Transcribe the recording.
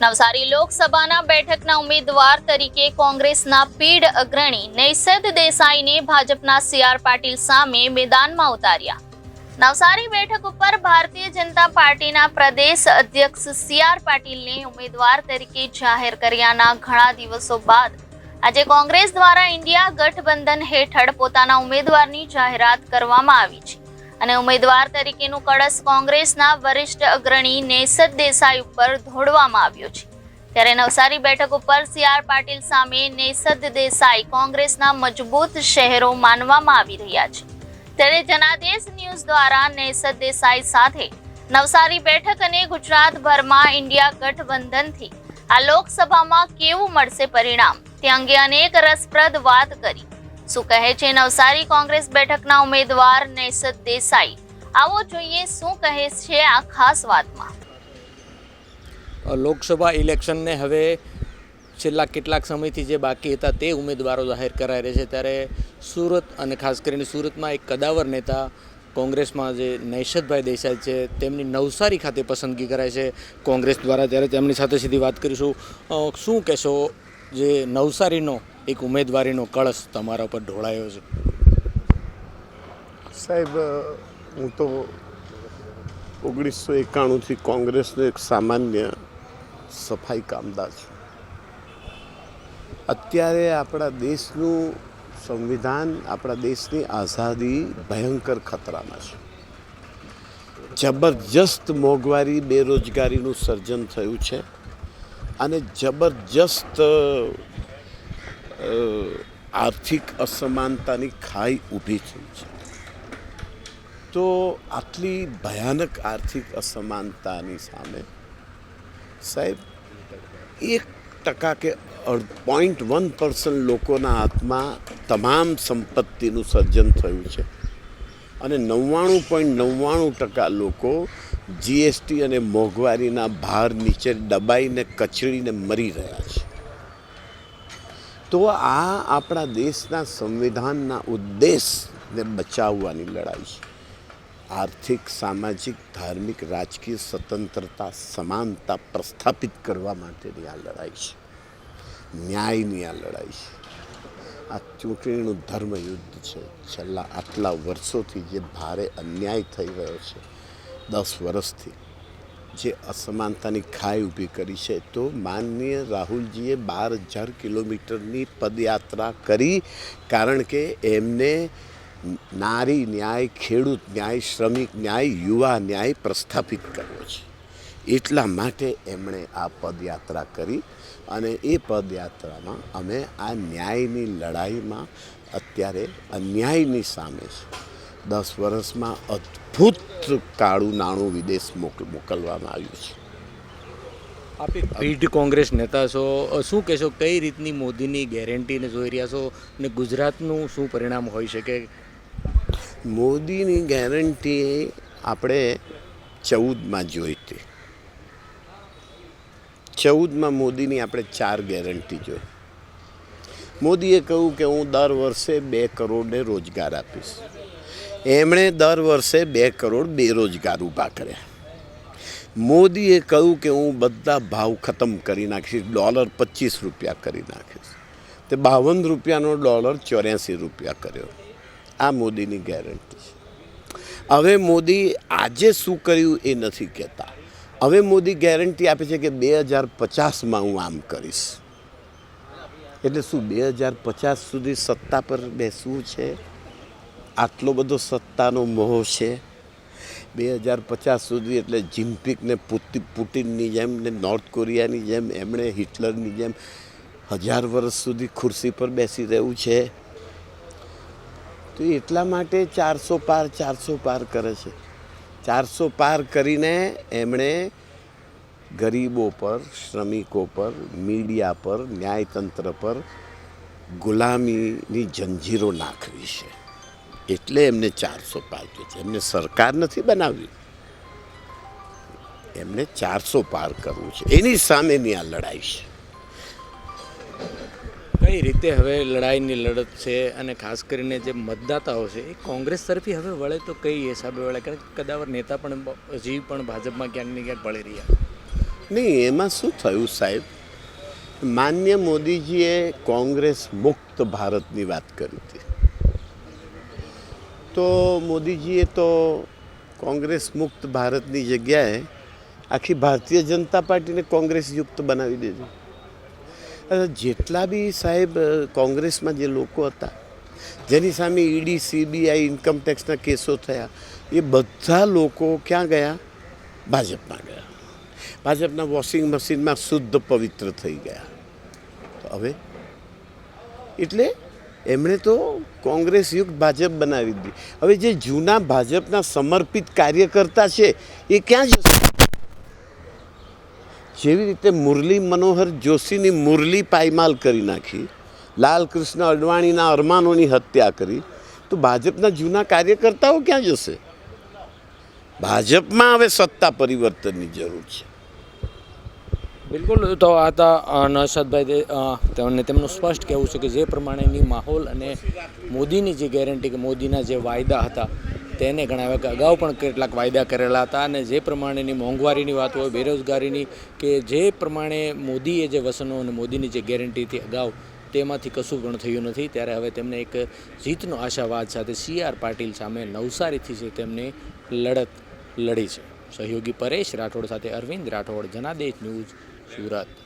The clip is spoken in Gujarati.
નવસારી લોકસભાના બેઠકના ઉમેદવાર તરીકે કોંગ્રેસના પીઢ અગ્રણી નૈસદ દેસાઈને ભાજપના સી આર પાટીલ સામે મેદાનમાં ઉતાર્યા. નવસારી બેઠક ઉપર ભારતીય જનતા પાર્ટીના પ્રદેશ અધ્યક્ષ સી આર પાટીલને ઉમેદવાર તરીકે જાહેર કર્યાના ઘણા દિવસો બાદ આજે કોંગ્રેસ દ્વારા ઇન્ડિયા ગઠબંધન હેઠળ પોતાના ઉમેદવારની જાહેરાત કરવામાં આવી છે. અને ઉમેદવાર તરીકેનું કળશ કોંગ્રેસના વરિષ્ઠ અગ્રણી નેસદ દેસાઈ ઉપર ધોડવામાં આવ્યો છે. ત્યારે નવસારી બેઠક ઉપર સી આર પાટીલ સામે નેસદ દેસાઈ કોંગ્રેસના મજબૂત શહેરો માનવામાં આવી રહ્યા છે. ત્યારે જનાદેશ ન્યૂઝ દ્વારા નેસદ દેસાઈ સાથે નવસારી બેઠક અને ગુજરાતભરમાં ઇન્ડિયા ગઠબંધનથી આ લોકસભામાં કેવું મળશે પરિણામ? તે અંગે અનેક રસપ્રદ વાત કરી. શું કહે છે નવસારી કોંગ્રેસ બેઠકના ઉમેદવાર નેસદ દેસાઈ? આવો જોઈએ શું કહે છે આ ખાસ વાતમાં. લોકસભા ઇલેક્શનને હવે છેલ્લા કેટલાક સમયથી જે બાકી હતા તે ઉમેદવારો જાહેર કરાઈ રહ્યા છે. ત્યારે સુરત અને ખાસ કરીને સુરતમાં એક કદાવર નેતા કોંગ્રેસમાં જે નૈશદભાઈ દેસાઈ છે, તેમની નવસારી ખાતે પસંદગી કરાય છે કોંગ્રેસ દ્વારા. ત્યારે તેમની સાથે સીધી વાત કરીશું. શું કહેશો જે નવસારીનો એક ઉમેદવારીનો કળશ તમારા ઉપર ઢોળાયો છે. સાહેબ હું તો ઓગણીસો એકાણુંથી કોંગ્રેસનો એક સામાન્ય સફાઈ કામદાર છું. અત્યારે આપણા દેશનું સંવિધાન આપણા દેશની આઝાદી ભયંકર ખતરામાં છે. જબરજસ્ત મોંઘવારી, બેરોજગારીનું સર્જન થયું છે અને જબરજસ્ત આર્થિક અસમાનતાની ખાઈ ઊભી થઈ છે. તો આટલી ભયાનક આર્થિક અસમાનતાની સામે સાહેબ, એક ટકા કે પોઈન્ટ વન પર્સન્ટ લોકોના હાથમાં તમામ સંપત્તિનું સર્જન થયું છે. અને નવ્વાણું પોઈન્ટ નવ્વાણું ટકા લોકો જીએસટી અને મોંઘવારીના ભાર નીચે દબાઈને, કચડીને મરી રહ્યા છે. તો આ આપણા દેશના સંવિધાનના ઉદ્દેશને બચાવવાની લડાઈ છે. આર્થિક, સામાજિક, ધાર્મિક, રાજકીય સ્વતંત્રતા, સમાનતા પ્રસ્થાપિત કરવા માટેની આ લડાઈ છે. ન્યાયની આ લડાઈ છે. આ ચૂંટણીનું ધર્મયુદ્ધ છે. છેલ્લા આટલા વર્ષોથી જે ભારે અન્યાય થઈ રહ્યો છે, દસ વર્ષથી જે અસમાનતાની ખાઈ ઊભી કરી છે, તો માનનીય રાહુલજીએ બાર હજાર કિલોમીટરની પદયાત્રા કરી, કારણ કે એમને નારી ન્યાય, ખેડૂત ન્યાય, શ્રમિક ન્યાય, યુવા ન્યાય પ્રસ્થાપિત કરવો છે. એટલા માટે એમણે આ પદયાત્રા કરી અને એ પદયાત્રામાં અમે આ ન્યાયની લડાઈમાં અત્યારે અન્યાયની સામે છે દસ વર્ષમાં અદ્ભુત કાળું નાણું વિદેશ મોક મોકલવામાં આવ્યું છે. આપ પીઢ કોંગ્રેસ નેતા છો. શું કહેશો કઈ રીતની મોદીની ગેરંટીને જોઈ રહ્યા છો અને ગુજરાતનું શું પરિણામ હોઈ શકે? મોદીની ગેરંટી આપણે ચૌદમાં જોઈ હતી. ચૌદમાં મોદીની આપણે ચાર ગેરંટી જોઈ. મોદીએ કહ્યું કે હું દર વર્ષે બે કરોડને રોજગાર આપીશ. એમણે દર વર્ષે બે કરોડ બેરોજગાર ઊભા કર્યા. મોદીએ કહ્યું કે હું બધા ભાવ ખતમ કરી નાખીશ, ડોલર પચીસ રૂપિયા કરી નાખીશ. તે બાવન રૂપિયાનો ડોલર ચોર્યાસી રૂપિયા કર્યો. આ મોદીની ગેરંટી છે. હવે મોદી આજે શું કર્યું એ નથી કહેતા. હવે મોદી ગેરંટી આપે છે કે બે હજાર પચાસમાં હું આમ કરીશ. એટલે શું બે હજાર પચાસ સુધી સત્તા પર બેસવું છે? આટલો બધો સત્તાનો મોહ છે. બે હજાર પચાસ સુધી એટલે જિમ્પિક ને પુતિ પુટિનની જેમ ને નોર્થ કોરિયાની જેમ એમણે હિટલરની જેમ હજાર વર્ષ સુધી ખુરશી પર બેસી રહેવું છે. તો એટલા માટે ચારસો પાર ચારસો પાર કરે છે. ચારસો પાર કરીને એમણે ગરીબો પર, શ્રમિકો પર, મીડિયા પર, ન્યાયતંત્ર પર ગુલામીની જંજીરો નાખવી છે. એટલે એમને ચારસો પાર કર્યો છે. એમને સરકાર નથી બનાવવી એમને ચારસો પાર કરવું છે. એની સામેની આ લડાઈ છે. કઈ રીતે હવે લડાઈની લડત છે અને ખાસ કરીને જે મતદાતાઓ છે એ કોંગ્રેસ તરફી હવે વળે તો કઈ હિસાબે વળે? કારણ કે કદાવર નેતા પણ હજી પણ ભાજપમાં ક્યાંક ને ક્યાંક વળી રહ્યા. નહીં એમાં શું થયું સાહેબ? માન્ય મોદીજીએ કોંગ્રેસ મુક્ત ભારતની વાત કરી હતી. તો મોદીજીએ તો કોંગ્રેસ મુક્ત ભારતની જગ્યાએ આખી ભારતીય જનતા પાર્ટીને કોંગ્રેસ યુક્ત બનાવી દીધી. જેટલા બી સાહેબ કોંગ્રેસમાં જે લોકો હતા, જેની સામે ઈડી, સીબીઆઈ ઇન્કમટેક્સના કેસો થયા, એ બધા લોકો ક્યાં ગયા? ભાજપમાં ગયા. ભાજપના વોશિંગ મશીનમાં શુદ્ધ પવિત્ર થઈ ગયા. હવે? એટલે એમણે તો કોંગ્રેસ યુક્ત ભાજપ બનાવી દીધી. હવે જે જૂના ભાજપના સમર્પિત કાર્યકર્તા છે, એ ક્યાં જશે? જેવી રીતે મુરલી મનોહર જોશીની મુરલી પાયમાલ કરી નાખી લાલકૃષ્ણ અડવાણીના અરમાનોની હત્યા કરી, તો ભાજપના જૂના કાર્યકર્તાઓ ક્યાં જશે? ભાજપમાં હવે સત્તા પરિવર્તનની જરૂર છે. બિલકુલ તો આ હતા અ, તેમને તેમનું સ્પષ્ટ કહેવું છે કે જે પ્રમાણેની માહોલ અને મોદીની જે ગેરંટી કે મોદીના જે વાયદા હતા તેને ગણાવ્યા કે અગાઉ પણ કેટલાક વાયદા કરેલા હતા અને જે પ્રમાણેની મોંઘવારીની વાત હોય બેરોજગારીની કે જે પ્રમાણે મોદીએ જે વસનો અને મોદીની જે ગેરંટીથી અગાઉ તેમાંથી કશું પણ થયું નથી. ત્યારે હવે તેમને એક જીતનો આશાવાદ સાથે સી આર પાટીલ સામે નવસારીથી છે તેમને લડત લડી છે. સહયોગી પરેશ રાઠોડ સાથે અરવિંદ રાઠોડ જનાદેશ ન્યૂઝ સુરત